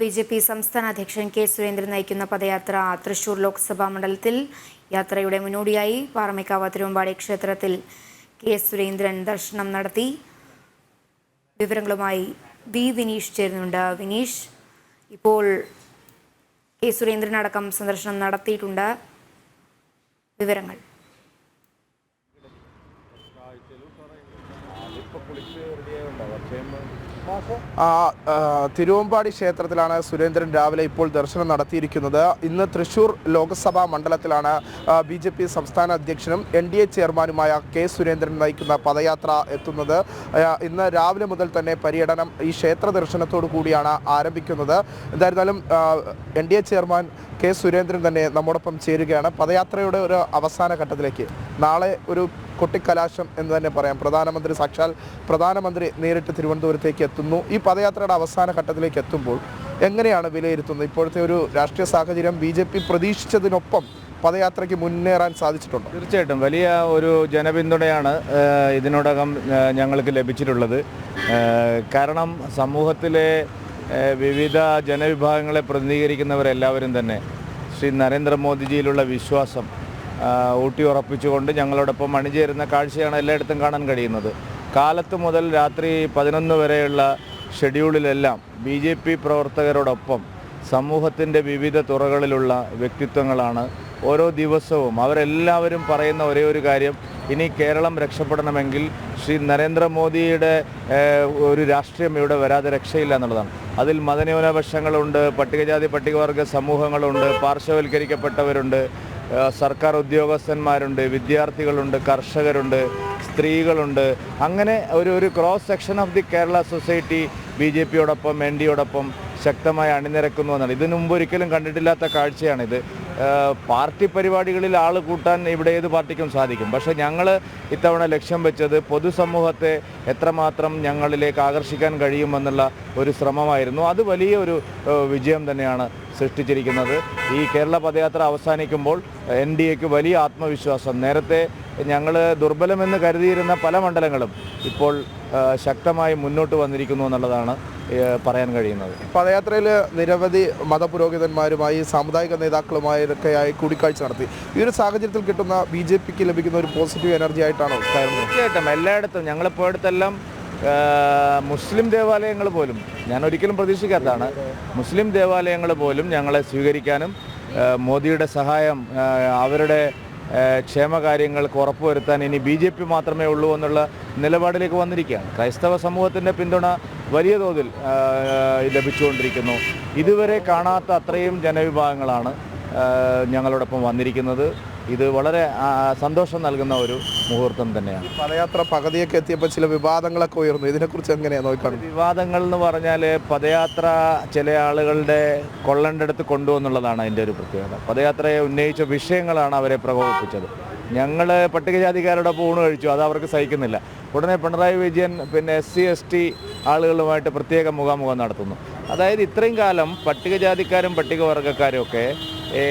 B J P സംസ്ഥാന അധ്യക്ഷൻ K Surendran നയിക്കുന്ന പദയാത്ര തൃശൂർ ലോക്സഭാ മണ്ഡലത്തിൽ യാത്രയുടെ മുന്നോടിയായി പാറമേക്കാവ് തിരുവമ്പാടി ക്ഷേത്രത്തിൽ കെ സുരേന്ദ്രൻ ദർശനം നടത്തി. വിവരങ്ങളുമായി വി വിനീഷ് ചേരുന്നുണ്ട്. വിനീഷ് ഇപ്പോൾ കെ സുരേന്ദ്രൻ അടക്കം സന്ദർശനം നടത്തിയിട്ടുണ്ട്. വിവരങ്ങൾ. തിരുവമ്പാടി ക്ഷേത്രത്തിലാണ് സുരേന്ദ്രൻ രാവിലെ ഇപ്പോൾ ദർശനം നടത്തിയിരിക്കുന്നത്. ഇന്ന് തൃശൂർ ലോക്സഭാ മണ്ഡലത്തിലാണ് ബി ജെ പി സംസ്ഥാന അധ്യക്ഷനും എൻ ഡി എ ചെയർമാനുമായ കെ സുരേന്ദ്രൻ നയിക്കുന്ന പദയാത്ര എത്തുന്നത്. ആ, ഇന്ന് രാവിലെ മുതൽ തന്നെ പര്യടനം ഈ ക്ഷേത്ര ദർശനത്തോടു കൂടിയാണ് ആരംഭിക്കുന്നത്. എന്തായിരുന്നാലും N D A chairman K Surendran തന്നെ നമ്മോടൊപ്പം ചേരുകയാണ്. പദയാത്രയുടെ ഒരു അവസാന ഘട്ടത്തിലേക്ക്. നാളെ ഒരു കൊട്ടിക്കലാശം എന്ന് തന്നെ പറയാം. പ്രധാനമന്ത്രി സാക്ഷാൽ പ്രധാനമന്ത്രി നേരിട്ട് തിരുവനന്തപുരത്തേക്ക് എത്തുന്നു. ഈ പദയാത്രയുടെ അവസാന ഘട്ടത്തിലേക്ക് എത്തുമ്പോൾ എങ്ങനെയാണ് വിലയിരുത്തുന്നത്? ഇപ്പോഴത്തെ ഒരു രാഷ്ട്രീയ സാഹചര്യം ബി ജെ പി പ്രതീക്ഷിച്ചതിനൊപ്പം പദയാത്രയ്ക്ക് മുന്നേറാൻ സാധിച്ചിട്ടുണ്ട്? തീർച്ചയായിട്ടും. വലിയ ഒരു ജനപിന്തുണയാണ് ഇതിനോടകം ഞങ്ങൾക്ക് ലഭിച്ചിട്ടുള്ളത്. കാരണം സമൂഹത്തിലെ വിവിധ ജനവിഭാഗങ്ങളെ പ്രതിനിധീകരിക്കുന്നവരെല്ലാവരും തന്നെ ശ്രീ നരേന്ദ്രമോദിജിയിലുള്ള വിശ്വാസം ആഹ്, ഊട്ടിയുറപ്പിച്ചുകൊണ്ട് ഞങ്ങളോടൊപ്പം അണിചേരുന്ന കാഴ്ചയാണ് എല്ലായിടത്തും കാണാൻ കഴിയുന്നത്. കാലത്ത് മുതൽ രാത്രി പതിനൊന്ന് വരെയുള്ള ഷെഡ്യൂളിലെല്ലാം ബി ജെ പി പ്രവർത്തകരോടൊപ്പം സമൂഹത്തിന്റെ വിവിധ തുറകളിലുള്ള വ്യക്തിത്വങ്ങളാണ് ഓരോ ദിവസവും അവരെല്ലാവരും പറയുന്ന ഒരേ ഒരു കാര്യം ഇനി കേരളം രക്ഷപ്പെടണമെങ്കിൽ ശ്രീ നരേന്ദ്രമോദിയുടെ ഒരു രാഷ്ട്രീയം ഇവിടെ വരാതെ രക്ഷയില്ല എന്നുള്ളതാണ്. അതിൽ മതന്യൂനപക്ഷങ്ങളുണ്ട് പട്ടികജാതി പട്ടികവർഗ സമൂഹങ്ങളുണ്ട് പാർശ്വവൽക്കരിക്കപ്പെട്ടവരുണ്ട്. സർക്കാർ ഉദ്യോഗസ്ഥന്മാരുണ്ട് വിദ്യാർത്ഥികളുണ്ട് കർഷകരുണ്ട് സ്ത്രീകളുണ്ട്. അങ്ങനെ ഒരു ഒരു cross section of the Kerala society B J പിയോടൊപ്പം N ഡിയോടൊപ്പം ശക്തമായി അണിനിരക്കുന്നു എന്നാണ്. ഇതിനു മുമ്പ് ഒരിക്കലും കണ്ടിട്ടില്ലാത്ത കാഴ്ചയാണിത്. പാർട്ടി പരിപാടികളിൽ ആൾ കൂട്ടാൻ ഇവിടെ ഏത് പാർട്ടിക്കും സാധിക്കും. പക്ഷേ ഞങ്ങൾ ഇത്തവണ ലക്ഷ്യം വെച്ചത് പൊതുസമൂഹത്തെ എത്രമാത്രം ഞങ്ങളിലേക്ക് ആകർഷിക്കാൻ കഴിയുമെന്നുള്ള ഒരു ശ്രമമായിരുന്നു. അത് വലിയ ഒരു വിജയം തന്നെയാണ് സൃഷ്ടിച്ചിരിക്കുന്നത്. ഈ കേരള പദയാത്ര അവസാനിക്കുമ്പോൾ എൻ ഡി എക്ക് വലിയ ആത്മവിശ്വാസം. നേരത്തെ ഞങ്ങൾ ദുർബലമെന്ന് കരുതിയിരുന്ന പല മണ്ഡലങ്ങളും ഇപ്പോൾ ശക്തമായി മുന്നോട്ട് വന്നിരിക്കുന്നു എന്നുള്ളതാണ് പറയാൻ കഴിയുന്നത്. പദയാത്രയിൽ നിരവധി മതപുരോഹിതന്മാരുമായി സാമുദായിക നേതാക്കളുമായൊക്കെയായി കൂടിക്കാഴ്ച നടത്തി. ഈ ഒരു സാഹചര്യത്തിൽ കിട്ടുന്ന ബി ജെ പിക്ക് ലഭിക്കുന്ന ഒരു പോസിറ്റീവ് എനർജി ആയിട്ടാണോ തീർച്ചയായിട്ടും. എല്ലായിടത്തും ഞങ്ങൾ അടുത്തെല്ലാം മുസ്ലിം ദേവാലയങ്ങൾ പോലും ഞാൻ ഒരിക്കലും പ്രതീക്ഷിക്കാത്തതാണ്. മുസ്ലിം ദേവാലയങ്ങൾ പോലും ഞങ്ങളെ സ്വീകരിക്കാനും മോദിയുടെ സഹായം അവരുടെ ക്ഷേമകാര്യങ്ങൾക്ക് ഉറപ്പുവരുത്താൻ ഇനി ബി ജെ പി മാത്രമേ ഉള്ളൂ എന്നുള്ള നിലപാടിലേക്ക് വന്നിരിക്കുകയാണ്. ക്രൈസ്തവ സമൂഹത്തിന്റെ പിന്തുണ വലിയ തോതിൽ ലഭിച്ചുകൊണ്ടിരിക്കുന്നു. ഇതുവരെ കാണാത്ത അത്രയും ജനവിഭാഗങ്ങളാണ് ഞങ്ങളോടൊപ്പം വന്നിരിക്കുന്നത്. ഇത് വളരെ സന്തോഷം നൽകുന്ന ഒരു മുഹൂർത്തം തന്നെയാണ്. പദയാത്ര പകുതിയൊക്കെ എത്തിയപ്പോൾ ചില വിവാദങ്ങളൊക്കെ ഉയർന്നു. ഇതിനെക്കുറിച്ച് എങ്ങനെയാണ് നോക്കിക്കാണുന്നത് വിവാദങ്ങൾ എന്ന് പറഞ്ഞാൽ പദയാത്ര ചില ആളുകളുടെ കൊള്ളണ്ടടുത്ത് കൊണ്ടുവന്നുള്ളതാണ് അതിന്റെ ഒരു പ്രത്യേകത. പദയാത്രയെ ഉന്നയിച്ച വിഷയങ്ങളാണ് അവരെ പ്രകോപിപ്പിച്ചത്. ഞങ്ങൾ പട്ടികജാതിക്കാരുടെ ഊണ് കഴിച്ചു അത് അവർക്ക് സഹിക്കുന്നില്ല. ഉടനെ പിണറായി വിജയൻ പിന്നെ എസ് സി എസ് ടി ആളുകളുമായിട്ട് പ്രത്യേക മുഖാമുഖം നടത്തുന്നു. അതായത് ഇത്രയും കാലം പട്ടികജാതിക്കാരും പട്ടികവർഗക്കാരും ഒക്കെ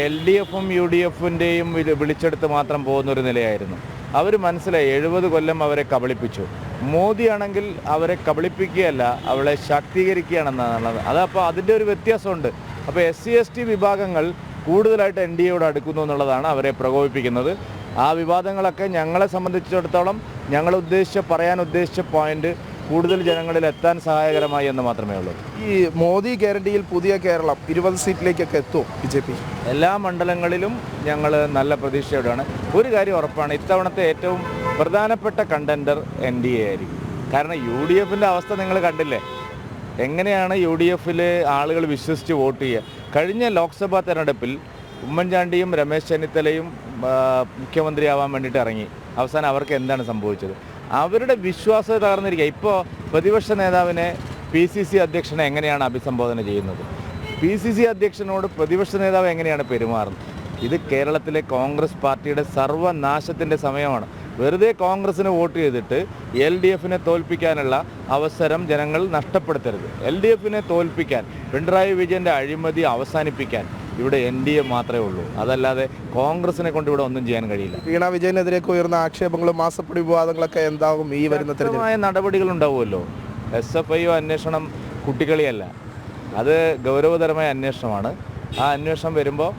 എൽ ഡി എഫും യു ഡി എഫിന്റെയും വിളിച്ചെടുത്ത് മാത്രം പോകുന്ന ഒരു നിലയായിരുന്നു. അവർ മനസ്സിലായി എഴുപത് കൊല്ലം അവരെ കബളിപ്പിച്ചു. മോദിയാണെങ്കിൽ അവരെ കബളിപ്പിക്കുകയല്ല അവളെ ശാക്തീകരിക്കുകയാണെന്നാണ് അതപ്പോൾ അതിന്റെ ഒരു വ്യത്യാസമുണ്ട്. അപ്പോൾ എസ് സി എസ് ടി വിഭാഗങ്ങൾ കൂടുതലായിട്ട് എൻ ഡി എയോട് അടുക്കുന്നു എന്നുള്ളതാണ് അവരെ പ്രകോപിപ്പിക്കുന്നത്. ആ വിവാദങ്ങളൊക്കെ ഞങ്ങളെ സംബന്ധിച്ചിടത്തോളം ഞങ്ങൾ ഉദ്ദേശിച്ച പറയാൻ ഉദ്ദേശിച്ച പോയിന്റ് കൂടുതൽ ജനങ്ങളിൽ എത്താൻ സഹായകരമായി എന്ന് മാത്രമേ ഉള്ളൂ. ഈ മോദി ഗ്യാരണ്ടിയിൽ പുതിയ കേരളം ഇരുപത് സീറ്റിലേക്കൊക്കെ എത്തും ബി ജെ പി? എല്ലാ മണ്ഡലങ്ങളിലും ഞങ്ങൾ നല്ല പ്രതീക്ഷയോടെയാണ്. ഒരു കാര്യം ഉറപ്പാണ് ഇത്തവണത്തെ ഏറ്റവും പ്രധാനപ്പെട്ട കണ്ടൻഡർ എൻ ഡി എ ആയിരിക്കും. കാരണം യു ഡി എഫിന്റെ അവസ്ഥ നിങ്ങൾ കണ്ടില്ലേ? എങ്ങനെയാണ് യു ഡി എഫിൽ ആളുകൾ വിശ്വസിച്ച് വോട്ട് ചെയ്യുക? കഴിഞ്ഞ ലോക്സഭാ തെരഞ്ഞെടുപ്പിൽ ഉമ്മൻചാണ്ടിയും രമേശ് ചെന്നിത്തലയും മുഖ്യമന്ത്രിയാവാൻ വേണ്ടിയിട്ട് ഇറങ്ങി. അവസാനം അവർക്ക് എന്താണ് സംഭവിച്ചത്? അവരുടെ വിശ്വാസം തകർന്നിരിക്കുക. ഇപ്പോൾ പ്രതിപക്ഷ നേതാവിനെ പി സി സി അധ്യക്ഷനെ എങ്ങനെയാണ് അഭിസംബോധന ചെയ്യുന്നത്? പി സി സി അധ്യക്ഷനോട് പ്രതിപക്ഷ നേതാവ് എങ്ങനെയാണ് പെരുമാറുന്നത്? ഇത് കേരളത്തിലെ കോൺഗ്രസ് പാർട്ടിയുടെ സർവനാശത്തിന്റെ സമയമാണ്. വെറുതെ കോൺഗ്രസിന് വോട്ട് ചെയ്തിട്ട് എൽ ഡി എഫിനെ തോൽപ്പിക്കാനുള്ള അവസരം ജനങ്ങൾ നഷ്ടപ്പെടുത്തരുത്. എൽ ഡി എഫിനെ തോൽപ്പിക്കാൻ പിണറായി വിജയന്റെ അഴിമതി അവസാനിപ്പിക്കാൻ ഇവിടെ എൻ ഡി എ മാത്രമേ ഉള്ളൂ. അതല്ലാതെ കോൺഗ്രസിനെ കൊണ്ട് ഇവിടെ ഒന്നും ചെയ്യാൻ കഴിയില്ല. വീണ വിജയനെതിരെ ഉയർന്ന ആക്ഷേപങ്ങളും മാസപ്പടി വിവാദങ്ങളൊക്കെ എന്താകും ഈ വരുന്ന തെരഞ്ഞെടുപ്പ്? നടപടികൾ ഉണ്ടാവുമല്ലോ. എസ് എഫ് ഐ അന്വേഷണം കുട്ടികളിയല്ല. അത് ഗൗരവതരമായ അന്വേഷണമാണ്. ആ അന്വേഷണം വരുമ്പോൾ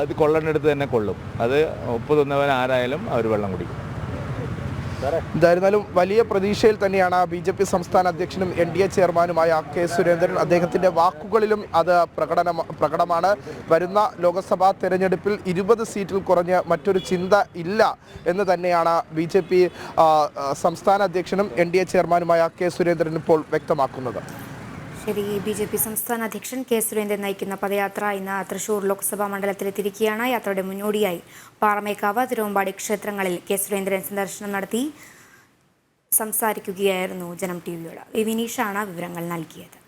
അത് കൊള്ളേണ്ടടുത്ത് തന്നെ കൊള്ളും. അത് ഒപ്പ് തിന്നവൻ ആരായാലും അവർ വെള്ളം കുടിക്കും. എന്തായിരുന്നാലും വലിയ പ്രതീക്ഷയിൽ തന്നെയാണ് ബി ജെ പി സംസ്ഥാന അധ്യക്ഷനും എൻ ഡി എ ചെയർമാനുമായ കെ സുരേന്ദ്രൻ അദ്ദേഹത്തിന്റെ വാക്കുകളിലും അത് പ്രകടന പ്രകടമാണ്. വരുന്ന ലോക്സഭാ തെരഞ്ഞെടുപ്പിൽ ഇരുപത് സീറ്റിൽ കുറഞ്ഞ് മറ്റൊരു ചിന്ത ഇല്ല എന്ന് തന്നെയാണ് ബി ജെ പി സംസ്ഥാന അധ്യക്ഷനും എൻ ഡി എ ചെയർമാനുമായ കെ സുരേന്ദ്രൻ ഇപ്പോൾ വ്യക്തമാക്കുന്നത്. ശരി ബി ജെ പി സംസ്ഥാന അധ്യക്ഷൻ കെ സുരേന്ദ്രൻ നയിക്കുന്ന പദയാത്ര ഇന്ന് തൃശൂർ ലോക്സഭാ മണ്ഡലത്തിലെത്തിയിരിക്കുകയാണ്. യാത്രയുടെ മുന്നോടിയായി പാറമേക്കാവ് തിരുവമ്പാടി ക്ഷേത്രങ്ങളിൽ കെ സുരേന്ദ്രൻ സന്ദർശനം നടത്തി സംസാരിക്കുകയായിരുന്നു ജനം ടി വിയോട്. വിനീഷാണ് വിവരങ്ങൾ നൽകിയത്.